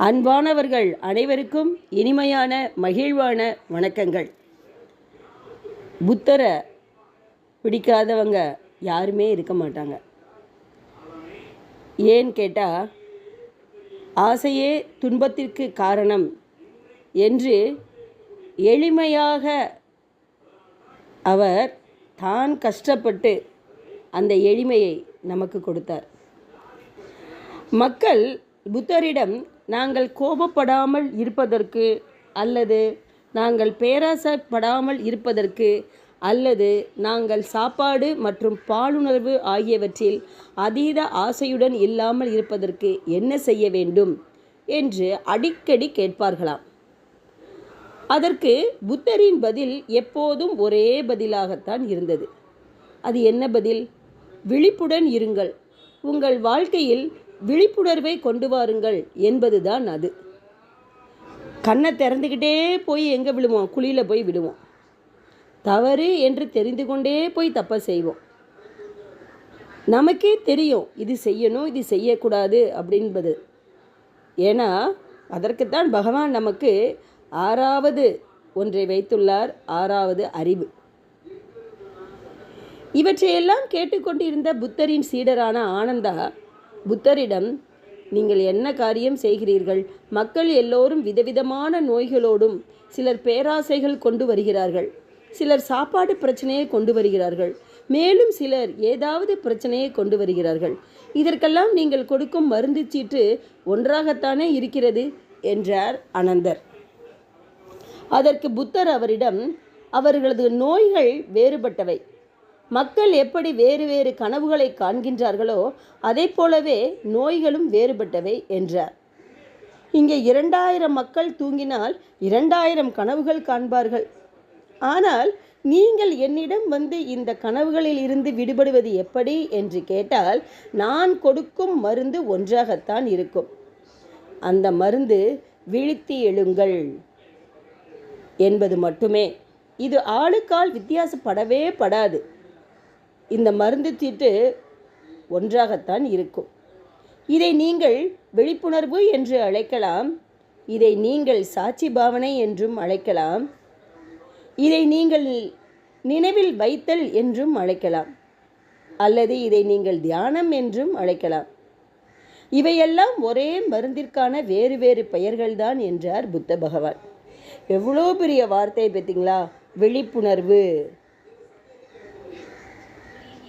அன்பானவர்கள் அனைவருக்கும் இனிமையான மகிழ்வான வணக்கங்கள். புத்தரை பிடிக்காதவங்க யாருமே இருக்க மாட்டாங்க. ஏன் கேட்டால் ஆசையே துன்பத்திற்கு காரணம் என்று எளிமையாக அவர் தான் கஷ்டப்பட்டு அந்த எளிமையை நமக்கு கொடுத்தார். மக்கள் புத்தரிடம் நாங்கள் கோபப்படாமல் இருப்பதற்கு அல்லது நாங்கள் பேராசைப்படாமல் இருப்பதற்கு அல்லது நாங்கள் சாப்பாடு மற்றும் பாலுணர்வு ஆகியவற்றில் அதீத ஆசையுடன் இல்லாமல் இருப்பதற்கு என்ன செய்ய வேண்டும் என்று அடிக்கடி கேட்பார்களாம். அதற்கு புத்தரின் பதில் எப்போதும் ஒரே பதிலாகத்தான் இருந்தது. அது என்ன பதில்? விழிப்புடன் இருங்கள். உங்கள் வாழ்க்கையில் விழிப்புணர்வை கொண்டு வாருங்கள் என்பதுதான் அது. கண்ணை திறந்துக்கிட்டே போய் எங்கே விழுவோம்? குழியில் போய் விடுவோம். தவறு என்று தெரிந்து கொண்டே போய் தப்பை செய்வோம். நமக்கே தெரியும் இது செய்யணும் இது செய்யக்கூடாது அப்படின்பது. ஏன்னா அதற்குத்தான் பகவான் நமக்கு ஆறாவது ஒன்றை வைத்துள்ளார் ஆறாவது அறிவு. இவற்றையெல்லாம் கேட்டுக்கொண்டிருந்த புத்தரின் சீடரான ஆனந்தா புத்தரிடம் நீங்கள் என்ன காரியம் செய்கிறீர்கள்? மக்கள் எல்லோரும் விதவிதமான நோய்களோடும் சிலர் பேராசைகள் கொண்டு வருகிறார்கள். சிலர் சாப்பாடு பிரச்சனையை கொண்டு வருகிறார்கள். மேலும் சிலர் ஏதாவது பிரச்சனையை கொண்டு வருகிறார்கள். இதற்கெல்லாம் நீங்கள் கொடுக்கும் மருந்து சீட்டு ஒன்றாகத்தானே இருக்கிறது? என்றார் அனந்தர். அதற்கு புத்தர் அவரிடம் அவர்களது நோய்கள் வேறுபட்டவை. மக்கள் எப்படி வேறு வேறு கனவுகளை காண்கின்றார்களோ அதே போலவே நோய்களும் வேறுபட்டவை என்றார். இங்கே இரண்டாயிரம் மக்கள் தூங்கினால் இரண்டாயிரம் கனவுகள் காண்பார்கள். ஆனால் நீங்கள் என்னிடம் வந்து இந்த கனவுகளில் இருந்து விடுபடுவது எப்படி என்று கேட்டால் நான் கொடுக்கும் மருந்து ஒன்றாகத்தான் இருக்கும். அந்த மருந்து விழித்து எழுங்கள் என்பது மட்டுமே. இது ஆளுக்கால் வித்தியாசப்படவே படாது. இந்த மருந்து தீட்டு ஒன்றாகத்தான் இருக்கும். இதை நீங்கள் விழிப்புணர்வு என்று அழைக்கலாம். இதை நீங்கள் சாட்சி பாவனை என்றும் அழைக்கலாம். இதை நீங்கள் நினைவில் வைத்தல் என்றும் அழைக்கலாம். அல்லது இதை நீங்கள் தியானம் என்றும் அழைக்கலாம். இவையெல்லாம் ஒரே மருந்திற்கான வேறு வேறு பெயர்கள்தான் என்றார் புத்த பகவான். எவ்வளோ பெரிய வார்த்தை பார்த்தீங்களா? விழிப்புணர்வு.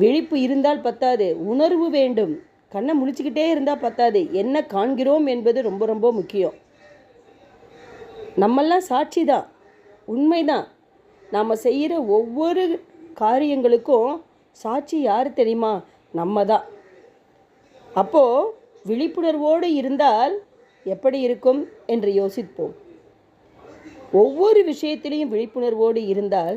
விழிப்பு இருந்தால் பத்தாது உணர்வு வேண்டும். கண்ணை முழிச்சுக்கிட்டே இருந்தால் பத்தாது. என்ன காண்கிறோம் என்பது ரொம்ப ரொம்ப முக்கியம். நம்மெல்லாம் சாட்சி தான் உண்மைதான் நாம் செய்கிற ஒவ்வொரு காரியங்களுக்கும் சாட்சி யார் தெரியுமா? நம்ம தான். அப்போது விழிப்புணர்வோடு இருந்தால் எப்படி இருக்கும் என்று யோசிப்போம். ஒவ்வொரு விஷயத்திலையும் விழிப்புணர்வோடு இருந்தால்